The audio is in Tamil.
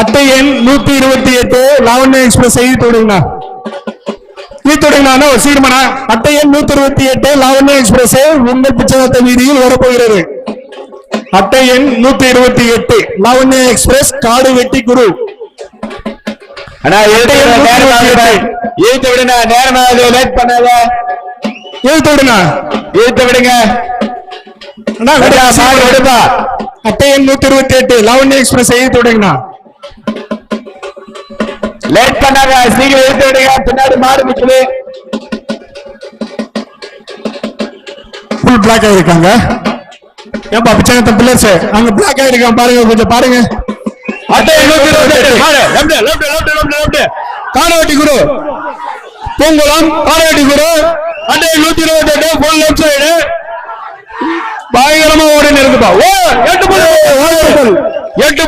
அட்டை எண் நூத்தி இருபத்தி எட்டு லாவண்யா எக்ஸ்பிரஸ் செய்தி தொடங்கினா இது தொடங்கினா ஒரு அட்டை எண் நூத்தி இருபத்தி எட்டு லாவண்யா எக்ஸ்பிரஸ் உங்கள் பிச்சைநாத்த வீதியில் வரப்போகிறது. அட்டை எண் நூத்தி இருபத்தி எட்டு லாவண்யா எக்ஸ்பிரஸ் காடு வெட்டி குரு. அண்ணா எழுத்து விடுங்க, நேரம். எழுத்து லேட் பண்ணாத. இது தொடங்கினா எழுத்து விடுங்க. அண்ணா, விடுப்பா. அட்டை எண் நூத்தி இருபத்தி எட்டு லாவண்யா எக்ஸ்பிரஸ் செய்தி தொடங்கினா. லேட் பண்ணாத சீக்கிரம் எழுத்து விடுங்க பின்னாடி மாடு நிக்குது. ஃபுல் பிளாக் ஆயிருக்காங்க. ஏன்பா பிச்சைநாத்த பிள்ளைஸ் அங்க பிளாக் ஆயிருக்கான் பாருங்க கொஞ்சம் பாருங்க. அட்டை நூத்தி இருபத்தி எட்டு. Left left left left left காணவட்டி குரு பூங்குளம் காணவட்டி குரு அட்டை நூத்தி இருபத்தி எட்டு ஃபுல் லெஃப்ட் சைடு பயங்கரமா ஓடி இருக்குப்பா. ஓ எட்டு எட்டு புள்ளி